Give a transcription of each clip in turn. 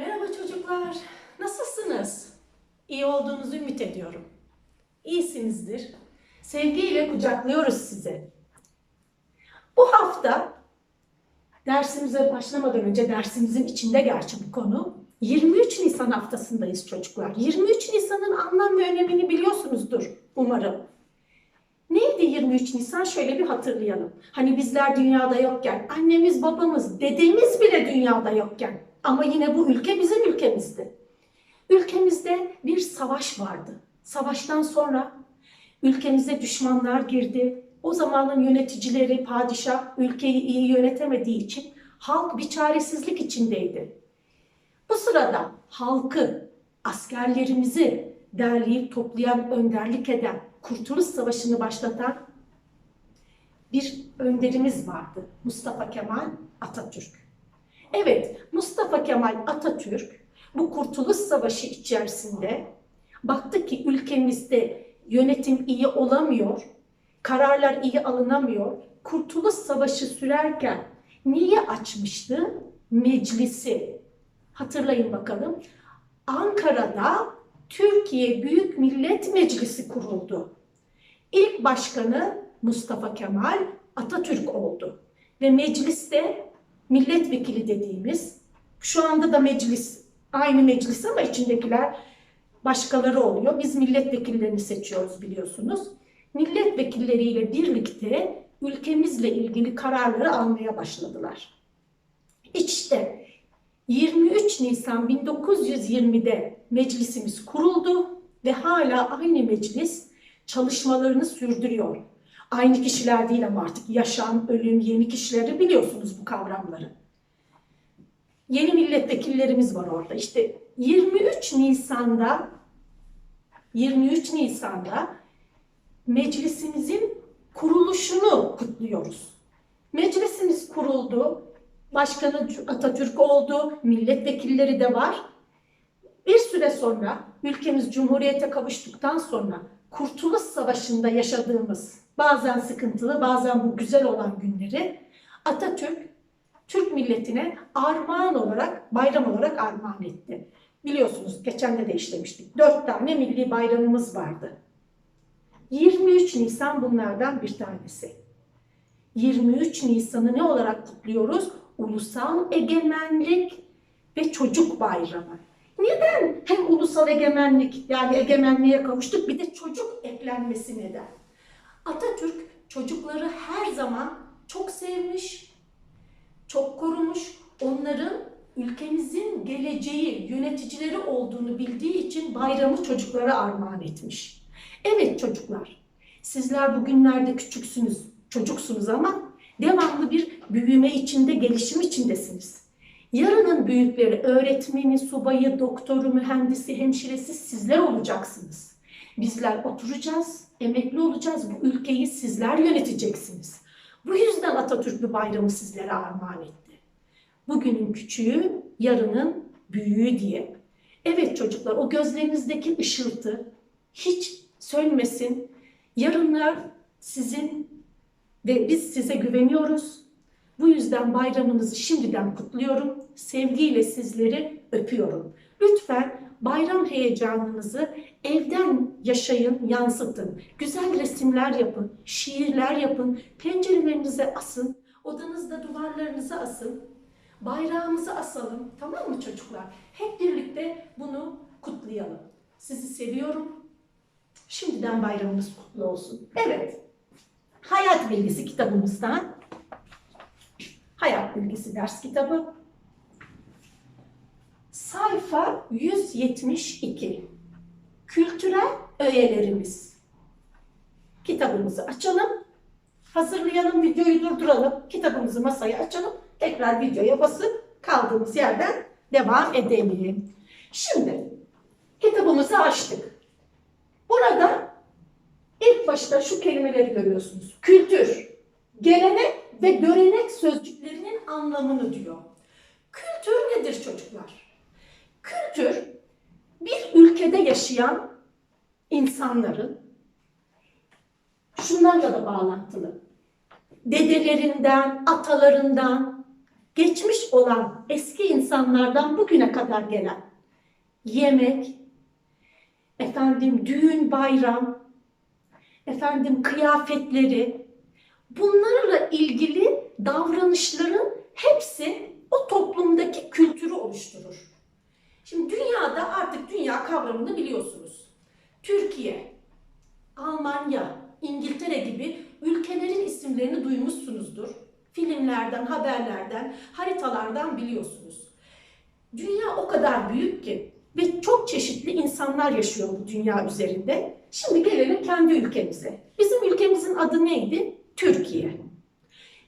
Merhaba çocuklar. Nasılsınız? İyi olduğunuzu ümit ediyorum. İyisinizdir. Sevgiyle kucaklıyoruz sizi. Bu hafta dersimize başlamadan önce dersimizin içinde gerçi bu konu 23 Nisan haftasındayız çocuklar. 23 Nisan'ın anlam ve önemini biliyorsunuzdur umarım. Neydi 23 Nisan? Şöyle bir hatırlayalım. Hani bizler dünyada yokken, annemiz, babamız, dedemiz bile dünyada yokken ama yine bu ülke bizim ülkemizdi. Ülkemizde bir savaş vardı. Savaştan sonra ülkemize düşmanlar girdi. O zamanın yöneticileri, padişah ülkeyi iyi yönetemediği için halk bir çaresizlik içindeydi. Bu sırada halkı, askerlerimizi derleyip toplayan, önderlik eden, Kurtuluş Savaşı'nı başlatan bir önderimiz vardı. Mustafa Kemal Atatürk. Evet, Mustafa Kemal Atatürk bu Kurtuluş Savaşı içerisinde baktı ki ülkemizde yönetim iyi olamıyor, kararlar iyi alınamıyor. Kurtuluş Savaşı sürerken niye açmıştı? Meclisi. Hatırlayın bakalım. Ankara'da Türkiye Büyük Millet Meclisi kuruldu. İlk başkanı Mustafa Kemal Atatürk oldu. Ve mecliste milletvekili dediğimiz, şu anda da meclis, aynı meclis ama içindekiler başkaları oluyor. Biz milletvekillerini seçiyoruz biliyorsunuz. Milletvekilleriyle birlikte ülkemizle ilgili kararları almaya başladılar. İşte 23 Nisan 1920'de meclisimiz kuruldu ve hala aynı meclis çalışmalarını sürdürüyor. Aynı kişiler değil ama artık yaşam, ölüm, yeni kişileri biliyorsunuz bu kavramları. Yeni milletvekillerimiz var orada. İşte 23 Nisan'da 23 Nisan'da meclisimizin kuruluşunu kutluyoruz. Meclisimiz kuruldu. Başkanı Atatürk oldu. Milletvekilleri de var. Bir süre sonra ülkemiz Cumhuriyete kavuştuktan sonra Kurtuluş Savaşı'nda yaşadığımız bazen sıkıntılı bazen bu güzel olan günleri Atatürk Türk milletine armağan olarak, bayram olarak armağan etti. Biliyorsunuz geçen de de işlemiştik. Dört tane milli bayramımız vardı. 23 Nisan bunlardan bir tanesi. 23 Nisan'ı ne olarak kutluyoruz? Ulusal Egemenlik ve Çocuk Bayramı. Neden hem ulusal egemenlik yani egemenliğe kavuştuk bir de çocuk eklenmesi neden? Atatürk çocukları her zaman çok sevmiş, çok korumuş. Onların ülkemizin geleceği, yöneticileri olduğunu bildiği için bayramı çocuklara armağan etmiş. Evet çocuklar, sizler bugünlerde küçüksünüz, çocuksunuz ama devamlı bir büyüme içinde, gelişim içindesiniz. Yarının büyükleri, öğretmeni, subayı, doktoru, mühendisi, hemşiresi sizler olacaksınız. Bizler oturacağız, emekli olacağız. Bu ülkeyi sizler yöneteceksiniz. Bu yüzden Atatürk bu bayramı sizlere armağan etti. Bugünün küçüğü, yarının büyüğü diye. Evet çocuklar, o gözlerinizdeki ışıltı hiç sönmesin. Yarınlar sizin ve biz size güveniyoruz. Bu yüzden bayramınızı şimdiden kutluyorum. Sevgiyle sizleri öpüyorum. Lütfen bayram heyecanınızı evden yaşayın, yansıtın. Güzel resimler yapın, şiirler yapın, pencerelerinize asın, odanızda duvarlarınıza asın. Bayrağımızı asalım, tamam mı çocuklar? Hep birlikte bunu kutlayalım. Sizi seviyorum. Şimdiden bayramınız kutlu olsun. Evet, Hayat Bilgisi kitabımızdan Hayat Bilgisi ders kitabı. Sayfa 172. Kültürel öğelerimiz. Kitabımızı açalım. Hazırlayalım, videoyu durduralım. Kitabımızı masaya açalım. Tekrar videoya basıp kaldığımız yerden devam edelim. Şimdi kitabımızı açtık. Burada ilk başta şu kelimeleri görüyorsunuz. Kültür, gelenek ve görenek sözcüklerinin anlamını diyor. Kültür nedir çocuklar? Kültür bir ülkede yaşayan insanların şunlarla da bağlantılı. Dedelerinden, atalarından geçmiş olan eski insanlardan bugüne kadar gelen yemek, efendim düğün, bayram, efendim kıyafetleri, bunlarla ilgili davranışların hepsi o toplumdaki kültürü oluşturur. Şimdi dünyada artık dünya kavramını biliyorsunuz. Türkiye, Almanya, İngiltere gibi ülkelerin isimlerini duymuşsunuzdur. Filmlerden, haberlerden, haritalardan biliyorsunuz. Dünya o kadar büyük ki ve çok çeşitli insanlar yaşıyor bu dünya üzerinde. Şimdi gelelim kendi ülkemize. Bizim ülkemizin adı neydi? Türkiye.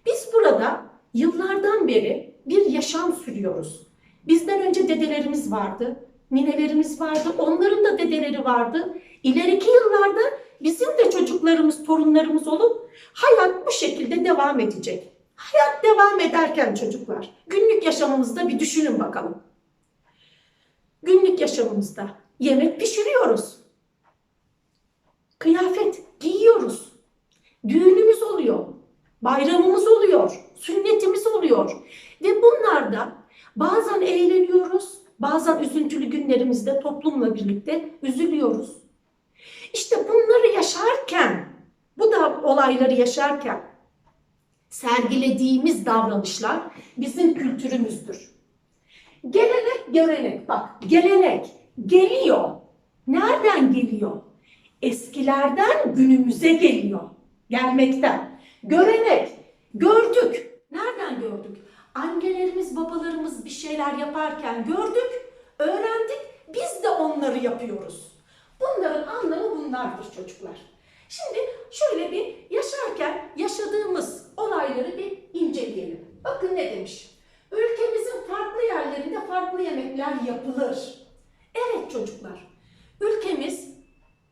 Biz burada yıllardan beri bir yaşam sürüyoruz. Bizden önce dedelerimiz vardı, ninelerimiz vardı, onların da dedeleri vardı. İleriki yıllarda bizim de çocuklarımız, torunlarımız olup hayat bu şekilde devam edecek. Hayat devam ederken çocuklar, günlük yaşamımızda bir düşünün bakalım. Günlük yaşamımızda yemek pişiriyoruz. Kıyafet giyiyoruz. Düğünümüz oluyor. Bayramımız oluyor. Sünnetimiz oluyor. Ve bunlarda bazen eğleniyoruz, bazen üzüntülü günlerimizde toplumla birlikte üzülüyoruz. İşte bunları yaşarken, bu da olayları yaşarken sergilediğimiz davranışlar bizim kültürümüzdür. Gelenek, görenek. Bak, gelenek geliyor. Nereden geliyor? Eskilerden günümüze geliyor. Gelmekten. Görenek, gördük. Nereden gördük? Annelerimiz, babalarımız bir şeyler yaparken gördük, öğrendik. Biz de onları yapıyoruz. Bunların anlamı bunlardır çocuklar. Şimdi şöyle bir yaşarken yaşadığımız olayları bir inceleyelim. Bakın ne demiş? Ülkemizin farklı yerlerinde farklı yemekler yapılır. Evet çocuklar, ülkemiz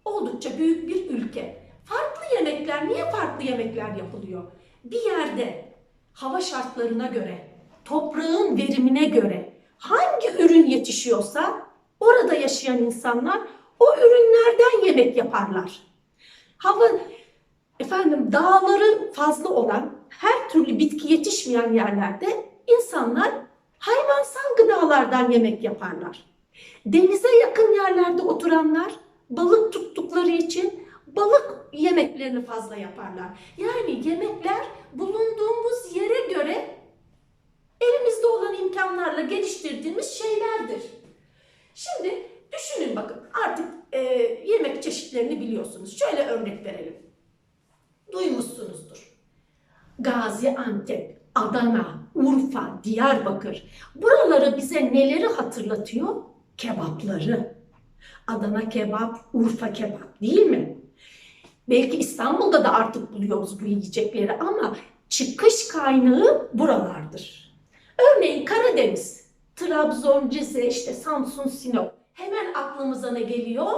oldukça büyük bir ülke. Farklı yemekler, niye farklı yemekler yapılıyor? Bir yerde hava şartlarına göre, toprağın verimine göre hangi ürün yetişiyorsa orada yaşayan insanlar o ürünlerden yemek yaparlar. Hava efendim dağları fazla olan her türlü bitki yetişmeyen yerlerde insanlar hayvansal gıdalardan yemek yaparlar. Denize yakın yerlerde oturanlar balık tuttukları için balık yemeklerini fazla yaparlar. Yani yemekler bulunduğumuz yere göre elimizde olan imkanlarla geliştirdiğimiz şeylerdir. Şimdi düşünün bakın artık e, yemek çeşitlerini biliyorsunuz. Şöyle örnek verelim. Duymuşsunuzdur. Gaziantep, Adana, Urfa, Diyarbakır. Buraları bize neleri hatırlatıyor? Kebapları. Adana kebap, Urfa kebap değil mi? Belki İstanbul'da da artık buluyoruz bu yiyecekleri ama çıkış kaynağı buralardır. Örneğin Karadeniz, Trabzon, Rize, işte Samsun, Sinop. Hemen aklımıza ne geliyor?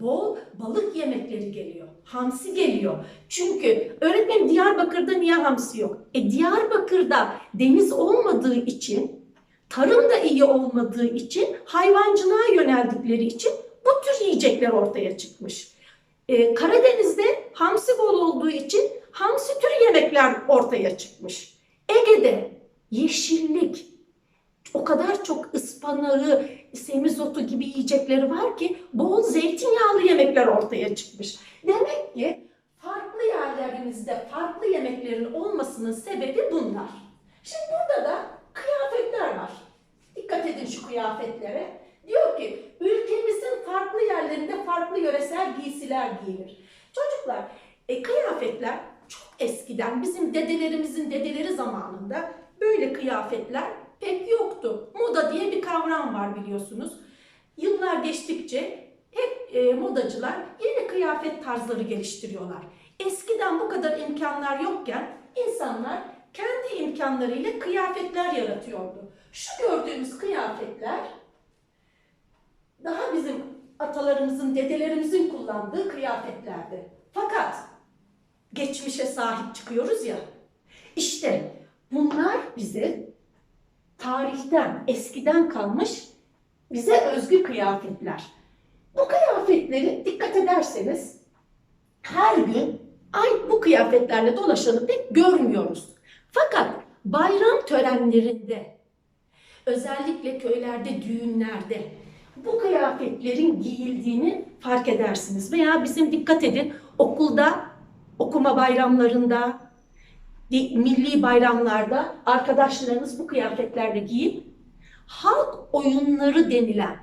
Bol balık yemekleri geliyor. Hamsi geliyor. Çünkü öğretmenim Diyarbakır'da niye hamsi yok? E Diyarbakır'da deniz olmadığı için, tarım da iyi olmadığı için, hayvancılığa yöneldikleri için bu tür yiyecekler ortaya çıkmış. Ee, Karadeniz'de hamsi bol olduğu için hamsi türü yemekler ortaya çıkmış. Ege'de yeşillik, o kadar çok ıspanağı, semizotu gibi yiyecekleri var ki bol zeytinyağlı yemekler ortaya çıkmış. Demek ki farklı yerlerimizde farklı yemeklerin olmasının sebebi bunlar. Şimdi burada da kıyafetler var. Dikkat edin şu kıyafetlere. Diyor ki ülkemizin farklı yerlerinde farklı yöresel giysiler giyilir. Çocuklar e, kıyafetler çok eskiden bizim dedelerimizin dedeleri zamanında böyle kıyafetler pek yoktu. Moda diye bir kavram var biliyorsunuz. Yıllar geçtikçe hep e, modacılar yeni kıyafet tarzları geliştiriyorlar. Eskiden bu kadar imkanlar yokken insanlar kendi imkanlarıyla kıyafetler yaratıyordu. Şu gördüğümüz kıyafetler daha bizim atalarımızın, dedelerimizin kullandığı kıyafetlerdi. Fakat geçmişe sahip çıkıyoruz ya. İşte bunlar bize tarihten, eskiden kalmış bize özgü kıyafetler. Bu kıyafetleri dikkat ederseniz her gün ay bu kıyafetlerle dolaşanı pek görmüyoruz. Fakat bayram törenlerinde, özellikle köylerde, düğünlerde bu kıyafetlerin giyildiğini fark edersiniz. Veya bizim dikkat edin okulda, okuma bayramlarında, milli bayramlarda arkadaşlarınız bu kıyafetlerle giyip halk oyunları denilen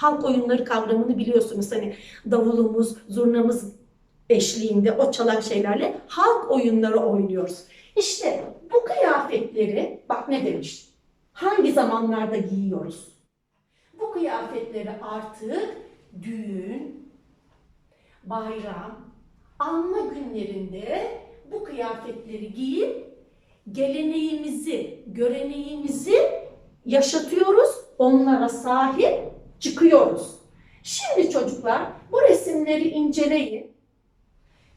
halk oyunları kavramını biliyorsunuz. Hani davulumuz, zurnamız eşliğinde o çalan şeylerle halk oyunları oynuyoruz. İşte bu kıyafetleri bak ne demiş? Hangi zamanlarda giyiyoruz? Bu kıyafetleri artık düğün, bayram, anma günlerinde bu kıyafetleri giyip geleneğimizi, göreneğimizi yaşatıyoruz. Onlara sahip çıkıyoruz. Şimdi çocuklar bu resimleri inceleyin.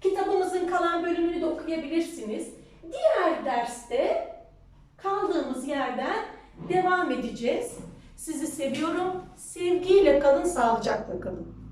Kitabımızın kalan bölümünü de okuyabilirsiniz. Diğer derste kaldığımız yerden devam edeceğiz. Sizi seviyorum. Sevgiyle kalın, sağlıcakla kalın.